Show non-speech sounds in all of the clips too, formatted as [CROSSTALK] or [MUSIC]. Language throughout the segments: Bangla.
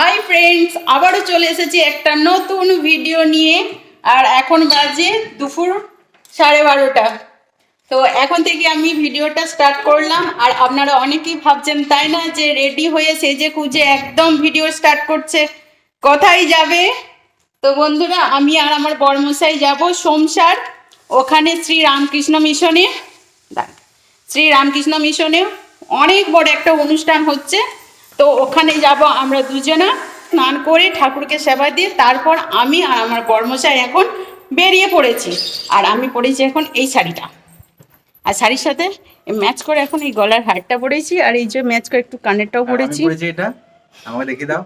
হাই ফ্রেন্ডস আবারও চলে এসেছি একটা নতুন ভিডিও নিয়ে। আর এখন বাজে দুপুর সাড়ে বারোটা। তো এখন থেকে আমি ভিডিওটা স্টার্ট করলাম। আর আপনারা অনেকেই ভাবছেন, তাই না, যে রেডি হয়ে সেজে খুঁজে একদম ভিডিও স্টার্ট করছে। কোথায় যাবে? তো বন্ধুরা, আমি আর আমার বর্মশাই যাব সোমসার, ওখানে শ্রী রামকৃষ্ণ মিশনে। শ্রী রামকৃষ্ণ মিশনে। অনেক বড় একটা অনুষ্ঠান হচ্ছে। তো ওখানে যাব আমরা দুজনা স্নান করে ঠাকুরকে সেবা দিয়ে তারপর আমি আর আমার বর্মশাই এখন বেরিয়ে পড়েছি। আর আমি পরেছি এখন এই শাড়িটা। আর শাড়ির সাথে ম্যাচ করে এখন এই গলার হারটা পরেছি আর এই যে ম্যাচ করে একটু কানেরটাও পরেছি। পরেছি এটা। আমাকে দেখিয়ে দাও।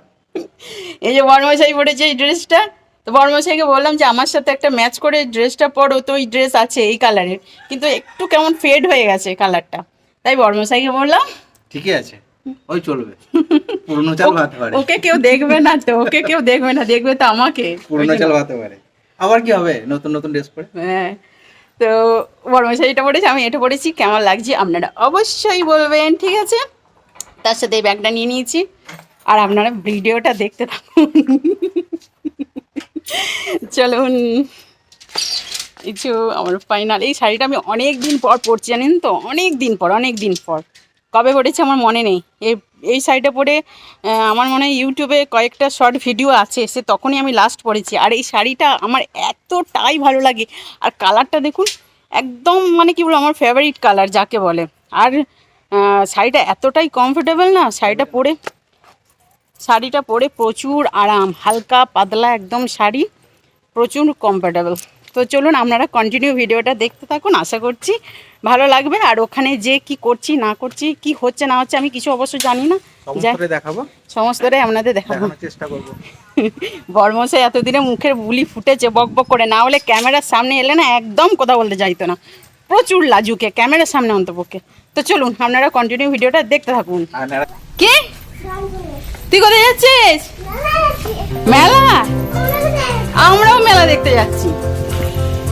[LAUGHS] এই যে বর্মশাই পরেছে এই ড্রেসটা। তো বর্মশাইকে বললাম যে আমার সাথে একটা ম্যাচ করে ড্রেসটা পরো তো ওই ড্রেস আছে এই কালারের। কিন্তু একটু কেমন ফেড হয়ে গেছে কালারটা। তাই বর্মশাইকে বললাম ঠিকই আছে। ওই চলবে। পুরনো চাল ভাতে পারে। ওকে কেউ দেখবে না তো ওকে কেউ দেখবে না দেখবে তো আমাকে। পুরনো চাল ভাতে পারে। আবার কি হবে? নতুন নতুন ড্রেস পরে? হ্যাঁ। তো বর্মশাই এটা পড়েছি আমি এটা পড়েছি কেমন লাগছে আপনারা অবশ্যই বলবেন ঠিক আছে? তার সাথে এই ব্যাগটা নিয়ে নিয়েছি আর আপনারা ভিডিওটা দেখতে থাকুন। চলুন কিছু আমার ফাইনাল এই শাড়িটা আমি অনেক দিন পর পরছি জানেন তো? অনেক দিন পর অনেক দিন পর। কবে পরেছি আমার মনে নেই। এই এই পরে আহ, আমার মনে হয় ইউটিউবে কয়েকটা শর্ট ভিডিও আছে সে তখনই আমি লাস্ট পরেছি আর এই শাড়িটা আমার এতটাই ভালো লাগে। আর কালারটা দেখুন একদম মানে কি বলব আমার ফেভারিট কালার যাকে বলে। আর শাড়িটা এতটাই কমফোর্টেবল না শাড়িটা পরে শাড়িটা পরে প্রচুর আরাম হালকা পাতলা একদম শাড়ি প্রচুর কমফোর্টেবল তো চলুন আপনারা কন্টিনিউ ভিডিওটা দেখতে থাকুন আশা করছি ভালো লাগবে। আর ওখানে যে কি করছি না করছি কি হচ্ছে না হচ্ছে আমি কিছু অবশ্য জানি না। দেখাবো। সমস্তটাই আপনাদের দেখাবো। চেষ্টা করব। [LAUGHS] বর্মশাই এতদিনে মুখের বুলি ফুটেছে বক বক করে। না হলে ক্যামেরার সামনে এলে না একদম কথা বলতে যাইতো না। প্রচুর লাজুকে ক্যামেরার সামনে অন্তপক্ষে। তো চলুন আপনারা কন্টিনিউ ভিডিওটা দেখতে থাকুন। কে? তুই কোথায় যাচ্ছিস? মেলা আমরাও মেলা দেখতে যাচ্ছি।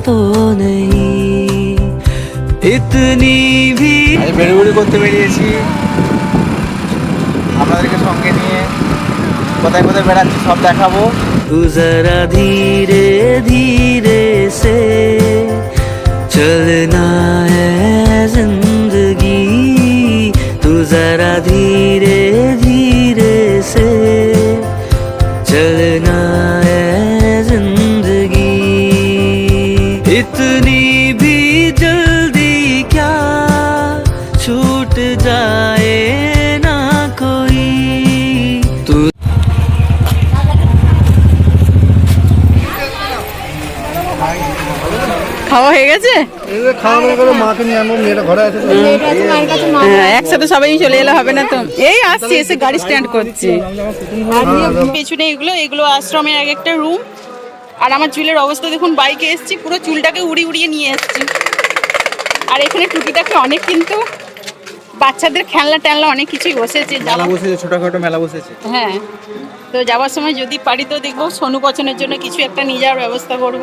तो नहीं इतनी भी আমি বেড়ুগুড়ি করতে বেরিয়েছি আপনাদেরকে সঙ্গে নিয়ে কোথায় কোথায় বেড়াচ্ছি সব দেখাবো तू जरा धीरे धीरे से चलना है जिंदगी तू जरा একসাথে সবাই চলে এলে হবে না তো। এই আসছি এসে গাড়ি স্ট্যান্ড করছি। আর পেছনে এগুলো এগুলো আশ্রমের এক একটা রুম আর আমার চুলের অবস্থা দেখুন বাইকে এসেছি পুরো চুলটাকে উড়ি উড়িয়ে নিয়ে এসেছি। আর এখানে টুকিটাকে অনেক কিন্তু বাচ্চাদের খেলনা টেলনা অনেক কিছুই বসেছে। মেলা বসেছে ছোটখাটো মেলা বসেছে। হ্যাঁ তো যাওয়ার সময় যদি পারি তো দেখব। সোনু পছনের জন্য কিছু একটা নিয়ে যাওয়ার ব্যবস্থা করব।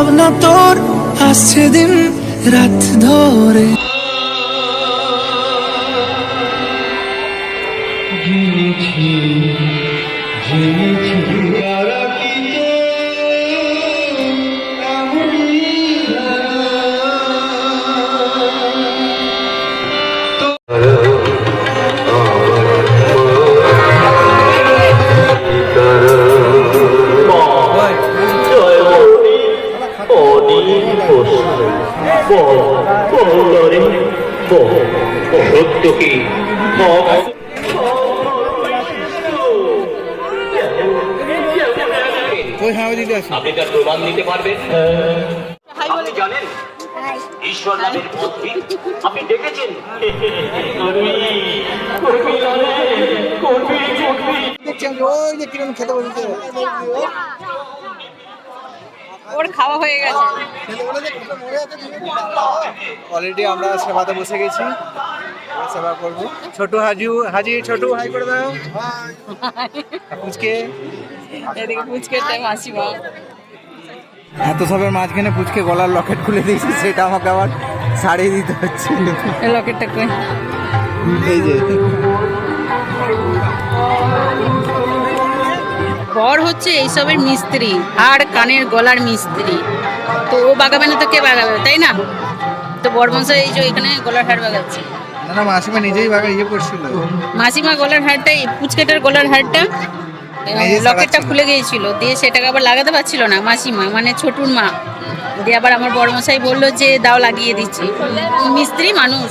ভাবনা তোর আসছে দিন রাত ধরে। সত্য আপনি তার প্রমাণ দিতে পারবেন। আপনি জানেন? ঈশ্বর নামের মন্ত্রী আপনি দেখেছেন? ওর খাওয়া হয়ে গেছে। অলরেডি আমরা সেবাতে বসে গেছি। সেবা করব। ছোট হাজু হাজি ছোট হাই করে দাও। পুচকে এদিকে এত সবের মাঝখানে পুচকে গলার লকেট খুলে দিয়েছি সেটা আমাকে আবার সারিয়ে দিতে হচ্ছে। লকেটটা কই? এই যে। বর হচ্ছে এইসবের মিস্ত্রি আর কানের গলার মিস্ত্রি। তো ও বাগাবে না তো কে বাগাবে তাই না? তো বর মশাই এই যে এখানে গলার হার বাগাচ্ছে। না না মাসিমা নিজেই বাগা ইয়ে করছিল। মাসিমা গলার হারটা এই পুচকেটার গলার হারটা লকেটটা। খুলে গিয়েছিল দিয়ে সেটাকে আবার লাগাতে পারছিল না মাসিমা মানে ছোটুর মা। দিয়ে আবার আমার বড় মশাই বলল যে দাও লাগিয়ে দিচ্ছি। মিস্ত্রি মানুষ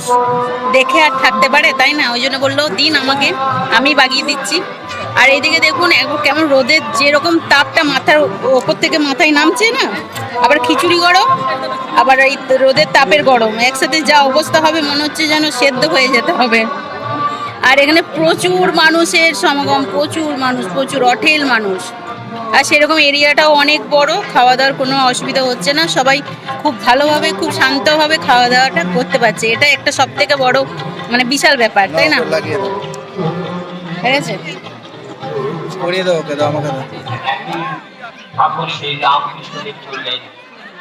দেখে আর থাকতে পারে তাই না? ওই জন্য বলল দিন আমাকে আমি বাগিয়ে দিচ্ছি। আর এইদিকে দেখুন কেমন রোদের যেরকম তাপটা মাথার ওপর থেকে মাথায় নামছে না? আবার খিচুড়ি গরম আবার এই রোদের তাপের গরম। একসাথে যা অবস্থা হবে মনে হচ্ছে যেন সেদ্ধ হয়ে যেতে হবে। আর এখানে প্রচুর মানুষের সমাগম প্রচুর মানুষ প্রচুর অঠেল মানুষ। আর সেরকম এরিয়াটাও অনেক বড় খাওয়া দাওয়ার কোনো অসুবিধা হচ্ছে না। সবাই খুব ভালোভাবে খুব শান্তভাবে খাওয়া দাওয়াটা করতে পারছে। এটা একটা সব থেকে বড় মানে বিশাল ব্যাপার তাই না? ঠিক আছে? করিয়ে দাও ওকে দাও আমাকে দাও। ঠাকুর শ্রী রামকৃষ্ণদেব চললেন।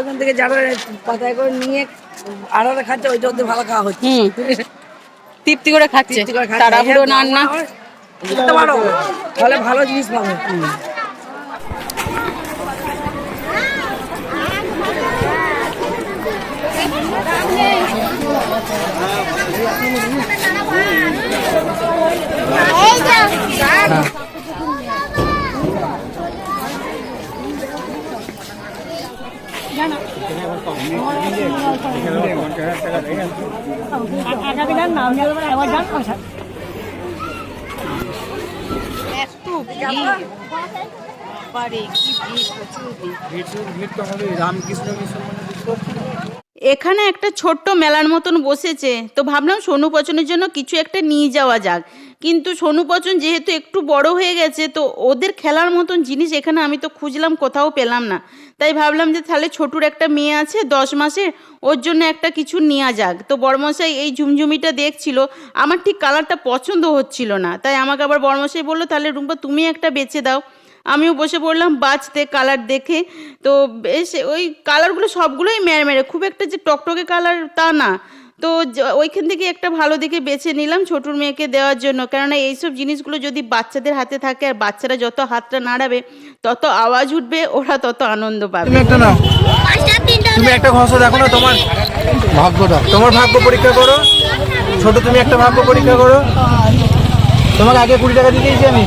ওখান থেকে যাবে পাতায় করে নিয়ে আড়ালে খাচ্ছে ওইটা ওদের ভালো খাওয়া হচ্ছে। তৃপ্তি করে খাচ্ছে। তাড়াহুড়ো না না। বুঝতে পারো? তাহলে ভালো জিনিস পাবে। ভিড় বাবারে, কি ভিড়, প্রচুর হবে রামকৃষ্ণ মিশন এখানে একটা ছোট্ট মেলার মতন বসেছে। তো ভাবলাম সোনু পচনের জন্য কিছু একটা নিয়ে যাওয়া যাক। কিন্তু সোনু পচন যেহেতু একটু বড় হয়ে গেছে, তো ওদের খেলার মতন জিনিস এখানে আমি তো খুঁজলাম, কোথাও পেলাম না। তাই ভাবলাম যে তাহলে ছোটুর একটা মেয়ে আছে, দশ মাসের, ওর জন্য একটা কিছু নেওয়া যাক। তো বড়মশাই এই ঝুমঝুমিটা দেখছিল, আমার ঠিক কালারটা পছন্দ হচ্ছিল না। তাই আমাকে আবার বড়মশাই বলল, তাহলে রুম্পা, তুমি একটা বেছে দাও। আমিও বসে পড়লাম বাঁচতে কালার দেখে। তো বেশ ওই কালারগুলো সবগুলোই মেরে মেরে, খুব একটা যে টকটকে কালার তা না। তো ওইখান থেকে একটা ভালো দেখে বেছে নিলাম ছোটুর মেয়েকে দেওয়ার জন্য। কেননা এইসব জিনিসগুলো যদি বাচ্চাদের হাতে থাকে আর বাচ্চারা যত হাতটা নাড়াবে, তত আওয়াজ উঠবে, ওরা তত আনন্দ পাবে। তুমি একটা ঘষো, দেখো না তোমার ভাগ্যটা। তোমার ভাগ্য পরীক্ষা করো। ছোট, তুমি একটা ভাগ্য পরীক্ষা করো। তোমাকে আগে কুড়ি টাকা দিয়ে দিয়েছি আমি।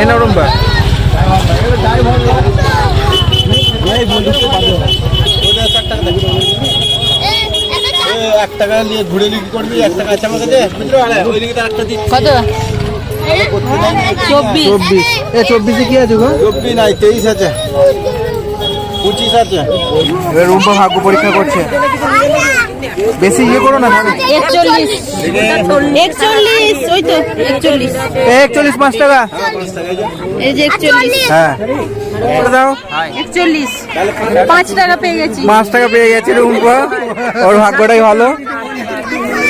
এই নাও রুম্বা। এক টাকা নিয়ে ঘুরে করবি এক টাকা আছে আমার কাছে বুঝলো? ওই দিকে তো একটা দিচ্ছি। কত? চব্বিশ। চব্বিশ। এ চব্বিশে কি আছে গো? চব্বিশ নাই তেইশ আছে। পঁচিশ আছে। রুম্পা ভাগ্য পরীক্ষা করছে। বেশি ইয়ে করো না একচল্লিশ। একচল্লিশ ওই তো একচল্লিশ। একচল্লিশ পাঁচ টাকা। এই যে একচল্লিশ। হ্যাঁ। দাও। একচল্লিশ। পাঁচ টাকা পেয়ে গেছি। পাঁচ টাকা পেয়ে গেছে রুম্পা। ওর ভাগ্যটাই ভালো।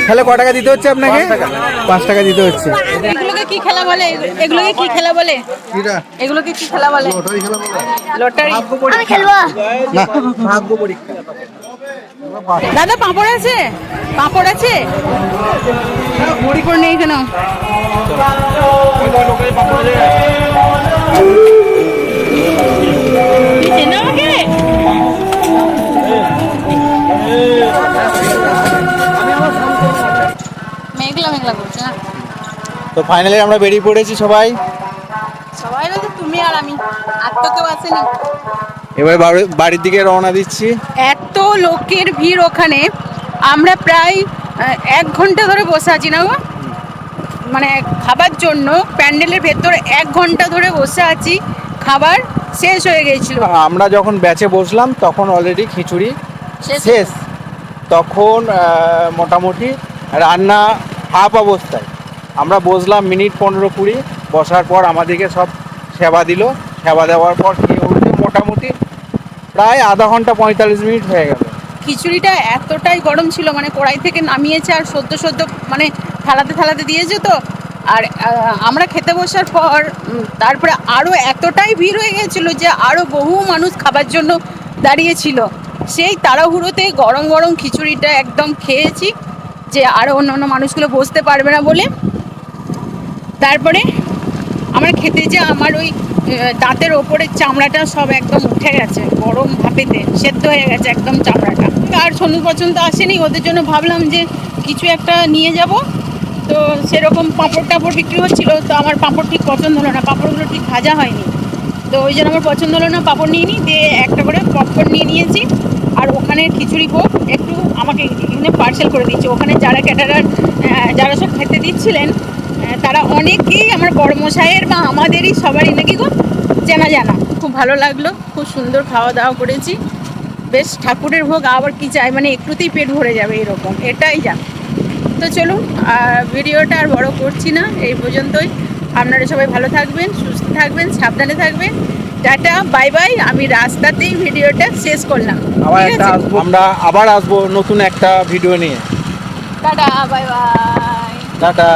তাহলে ক টাকা দিতে হচ্ছে আপনাকে? পাঁচ টাকা। দিতে হচ্ছে। এগুলোকে কি খেলা বলে? এগুলোকে কি খেলা বলে? এগুলোকে কি খেলা বলে? লটারি না ভাগ্য পরীক্ষা। দাদা পাঁপড় আছে? পাঁপড় আছে? পাঁপড় নেই কেন মেঘলা মেঘলা করছে না। তো ফাইনালি আমরা বেরিয়ে পড়েছি সবাই সবাই। এবার বাড়ি- বাড়ির দিকে রওনা দিচ্ছি। এত লোকের ভিড় ওখানে। আমরা প্রায় এক ঘণ্টা ধরে বসে আছি না গো? মানে খাবার জন্য প্যান্ডেলের ভেতর এক ঘণ্টা ধরে বসে আছি। খাবার শেষ হয়ে গেছিল। আমরা যখন ব্যাচে বসলাম তখন অলরেডি খিচুড়ি শেষ। তখন মোটামুটি রান্না হাফ অবস্থায়। আমরা বসলাম মিনিট পনেরো কুড়ি বসার পর আমাদেরকে সব সেবা দিল। সেবা দেওয়ার পর খেয়ে উঠতে মোটামুটি প্রায় আধা ঘণ্টা পঁয়তাল্লিশ মিনিট হয়ে গেল। খিচুড়িটা এতটাই গরম ছিল মানে কড়াই থেকে নামিয়েছে আর সদ্য সদ্য মানে থালাতে থালাতে দিয়েছে তো। আর আমরা খেতে বসার পর তারপরে আরও এতটাই ভিড় হয়ে গেছিল যে আরও বহু মানুষ খাবার জন্য দাঁড়িয়েছিল। সেই তাড়াহুড়োতে গরম গরম খিচুড়িটা একদম খেয়েছি, যে আরও অন্য অন্য মানুষগুলো বসতে পারবে না বলে। তারপরে খেতে যে আমার ওই দাঁতের ওপরের চামড়াটা সব একদম উঠে গেছে, গরম ভাপেতে, সেদ্ধ হয়ে গেছে একদম চামড়াটা। আর সোনু পছন্দ আসেনি, ওদের জন্য ভাবলাম যে কিছু একটা নিয়ে যাব। তো সেরকম পাঁপড় টাপড় বিক্রি হচ্ছিল, তো আমার পাঁপড় ঠিক পছন্দ হলো না, পাঁপড়গুলো ঠিক ভাজা হয়নি। তো ওই জন্য আমার পছন্দ হলো না, পাঁপড় নিয়ে নিই দিয়ে একটা করে পপকর্ন নিয়ে নিয়েছি। আর ওখানে খিচুড়ি ভোগ, একটু আমাকে এখানে পার্সেল করে দিচ্ছে ওখানে যারা ক্যাটারার যারা সব খেতে দিচ্ছিলেন তারা অনেকেই আমার বড়মশাইয়ের বা আমাদেরই সবারই নাকি গো চেনা জানা। খুব ভালো লাগল খুব সুন্দর খাওয়া দাওয়া করেছি। বেশ ঠাকুরের ভোগ আবার কি চাই মানে একটুতেই পেট ভরে যাবে এরকম এটাই যা। তো চলুন আর ভিডিওটা আর বড় করছি না এই পর্যন্তই। আপনারা সবাই ভালো থাকবেন সুস্থ থাকবেন সাবধানে থাকবেন। টাটা বাই বাই আমি রাস্তাতেই ভিডিওটা শেষ করলাম। আবার একটা আসব আমরা আবার আসব নতুন একটা ভিডিও নিয়ে। Tata bye bye. টাটা।